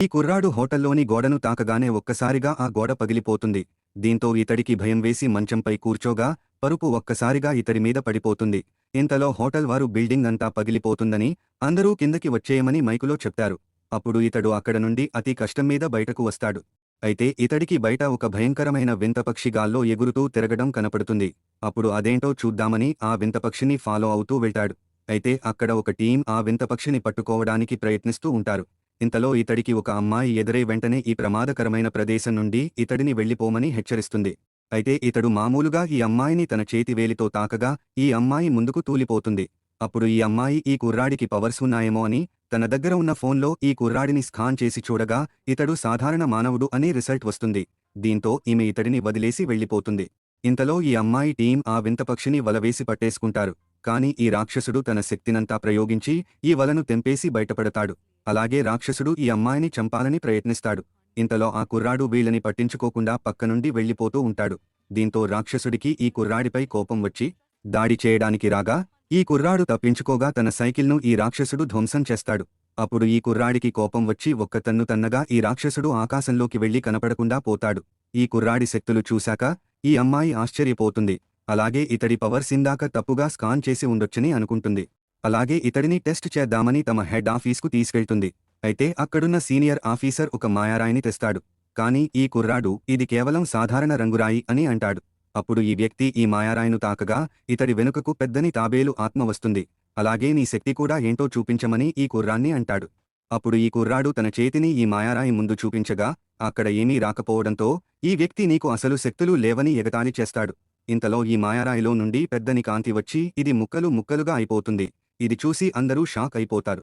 ఈ కుర్రాడు హోటల్లోని గోడను తాకగానే ఒక్కసారిగా ఆ గోడ పగిలిపోతుంది. దీంతో ఇతడికి భయం వేసి మంచంపై కూర్చోగా పరుపు ఒక్కసారిగా ఇతడి మీద పడిపోతుంది. ఇంతలో హోటల్ వారు బిల్డింగ్ అంతా పగిలిపోతుందని అందరూ కిందకి వచ్చేయమని మైకులో చెప్తారు. అప్పుడు ఇతడు అక్కడ నుండి అతి కష్టం మీద బయటకు వస్తాడు. అయితే ఇతడికి బయట ఒక భయంకరమైన వింతపక్షి గాల్లో ఎగురుతూ తిరగడం కనపడుతుంది. అప్పుడు అదేంటో చూద్దామని ఆ వింతపక్షిని ఫాలో అవుతూ వెళ్తాడు. అయితే అక్కడ ఒక టీం ఆ వింతపక్షిని పట్టుకోవడానికి ప్రయత్నిస్తూ ఉంటారు. ఇంతలో ఇతడికి ఒక అమ్మాయి ఎదురే వెంటనే ఈ ప్రమాదకరమైన ప్రదేశం నుండి ఇతడిని వెళ్ళిపోమని హెచ్చరిస్తుంది. అయితే ఇతడు మామూలుగా ఈ అమ్మాయిని తన చేతి వేలితో తాకగా ఈ అమ్మాయి ముందుకు తూలిపోతుంది. అప్పుడు ఈ అమ్మాయి ఈ కుర్రాడికి పవర్స్ ఉన్నాయేమో అని తన దగ్గర ఉన్న ఫోన్లో ఈ కుర్రాడిని స్కాన్ చేసి చూడగా ఇతడు సాధారణ మానవుడు అనే రిజల్ట్ వస్తుంది. దీంతో ఈమె ఇతడిని వదిలేసి వెళ్ళిపోతుంది ఇంతలో ఈ అమ్మాయి టీం ఆ వింతపక్షిని వలవేసి పట్టేసుకుంటారు. కాని ఈ రాక్షసుడు తన శక్తినంతా ప్రయోగించి ఈ వలను తెంపేసి బయటపడతాడు. అలాగే రాక్షసుడు ఈ అమ్మాయిని చంపాలని ప్రయత్నిస్తాడు. ఇంతలో ఆ కుర్రాడు వీళ్ళని పట్టించుకోకుండా పక్కనుండి వెళ్ళిపోతూ ఉంటాడు. దీంతో రాక్షసుడికి ఈ కుర్రాడిపై కోపం వచ్చి దాడి చేయడానికి రాగా ఈ కుర్రాడు తప్పించుకోగా తన సైకిల్ను ఈ రాక్షసుడు ధ్వంసం చేస్తాడు. అప్పుడు ఈ కుర్రాడికి కోపం వచ్చి ఒక్క తన్ను తన్నగా ఈ రాక్షసుడు ఆకాశంలోకి వెళ్ళి కనపడకుండా పోతాడు. ఈ కుర్రాడి శక్తులు చూశాక ఈ అమ్మాయి ఆశ్చర్యపోతుంది. అలాగే ఇతడి పవర్స్ ఇందాక తప్పుగా స్కాన్ చేసి ఉండొచ్చని అనుకుంటుంది. అలాగే ఇతడిని టెస్ట్ చేద్దామని తమ హెడ్ ఆఫీస్కు తీసుకెళ్తుంది. అయితే అక్కడున్న సీనియర్ ఆఫీసర్ ఒక మాయారాయిని తెస్తాడు. కానీ ఈ కుర్రాడు ఇది కేవలం సాధారణ రంగురాయి అని అంటాడు. అప్పుడు ఈ వ్యక్తి ఈ మాయారాయిను తాకగా ఇతడి వెనుకకు పెద్దని తాబేలు ఆత్మ వస్తుంది. అలాగే నీ శక్తి కూడా ఏంటో చూపించమని ఈ కుర్రాన్ని అంటాడు. అప్పుడు ఈ కుర్రాడు తన చేతిని ఈ మాయారాయి ముందు చూపించగా అక్కడ ఏమీ రాకపోవడంతో ఈ వ్యక్తి నీకు అసలు శక్తులు లేవని ఎగతాళి చేస్తాడు. ఇంతలో ఈ మాయారాయిలో నుండి పెద్దని కాంతి వచ్చి ఇది ముక్కలు ముక్కలుగా అయిపోతుంది. ఇది చూసి అందరూ షాక్ అయిపోతారు.